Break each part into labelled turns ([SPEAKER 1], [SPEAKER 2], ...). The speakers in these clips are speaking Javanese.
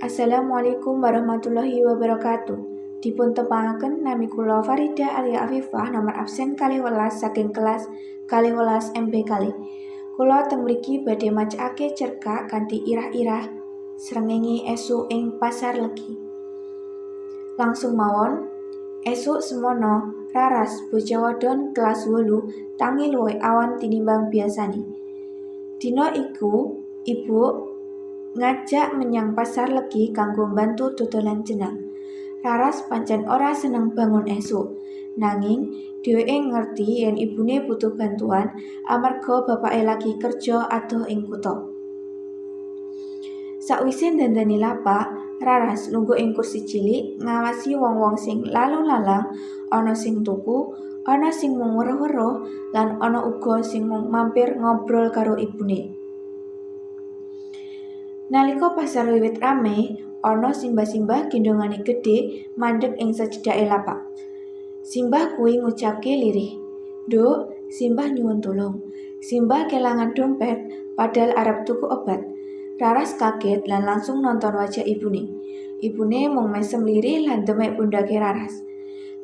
[SPEAKER 1] Assalamualaikum warahmatullahi wabarakatuh. Dipun tepangaken nami kula Farida Alia Afifah nomor absen kali welas saking kelas kali welas MB kali. Kula teng mriki badhe macake cerkak kanthi irah-irah srengenge esuk ing pasar legi. Langsung mawon, esuk semono Raras bocah wadon kelas 8 tangi luwih awan tinimbang biasane. Dina iku, ibu ngajak menyang pasar legi kanggo bantu dodolan jenang. Raras pancen ora seneng bangun esuk, nanging dheweke ngerti yen ibune butuh bantuan amarga bapake lagi kerja adoh ing kutha. Sakwise ndandani lapak, Raras lungguh ing kursi cilik ngawasi wong-wong sing lalu lalang, ana sing tuku, ana sing mung weruh-weruh, lan ana uga sing mampir ngobrol karo ibune. Nalika pasar wiwit rame, ana simbah-simbah gendongane gedhe mandheg ing secedhake lapak. Simbah kuwi ngucapke lirih, "Nduk, Simbah nyuwun tulung." Simbah kelangan dompet padahal arep tuku obat. Raras kaget lan langsung nonton wajah ibune. Ibune mung mesem lirih lan demek pundhake Raras.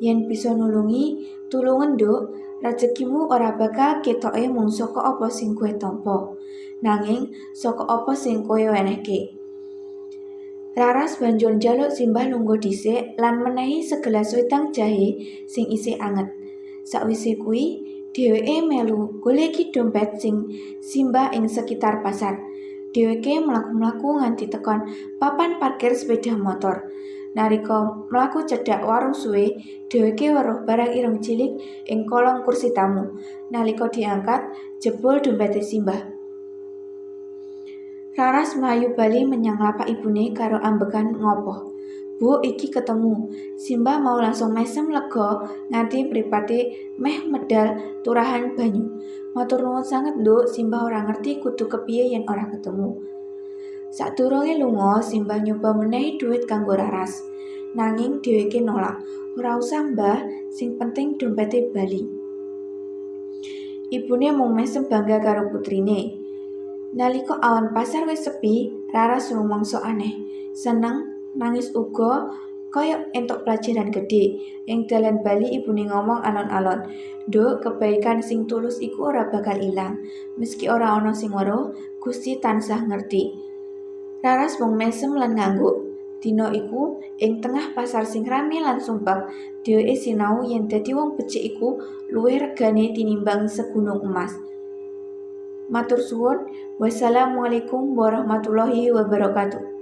[SPEAKER 1] Yen bisa nulungi, tulungen nduk, rezekimu ora bakal ketoke mung saka apa sing kowe tampa. nanging saka apa sing kowe wenehke. Raras banjur njaluk Simbah lungguh dhisik lan menehi segelas wedang jahe sing isih anget. Sakwise kuwi, dheweke melu goleki dompet sing Simbah ing sekitar pasar. Dheweke mlaku-mlaku nganti tekan papan parkir sepeda motor. Nalika mlaku cedhak warung suwe, dheweke weruh barang ireng cilik ing kolong kursi tamu. Nalika diangkat, jebol dompete Simbah. Raras melayu bali menyang lapak ibune karo ambekan ngopo. Bu, iki ketemu. Simbah mau langsung mesem lega nganti mripate meh medal turahan banyu. Matur nuwun sanget, Nduk. Simbah ora ngerti kudu kepiye yen ora ketemu. Sadurunge lunga, Simbah nyoba menehi duit kanggo Raras. Nanging dheweke nolak. Ora usah, Mbah, sing penting dompete bali. Ibune mung mesem bangga karo putrine. Nalika awan pasar wis sepi, Rara rumangsa aneh, seneng nangis uga kaya entuk pelajaran gede. Ing dalan bali ibune ngomong alon-alon, "Nduk, kebaikan sing tulus iku ora bakal ilang. Meski ora ana sing weruh, Gusti tansah ngerti." Raras mung mesem lan ngangguk. Dina iku ing tengah pasar sing rame lan sumpah, dheweke sinau yen dadi wong becik iku luwih regane tinimbang segunung emas. Matur suwun. Wassalamualaikum warahmatullahi wabarakatuh.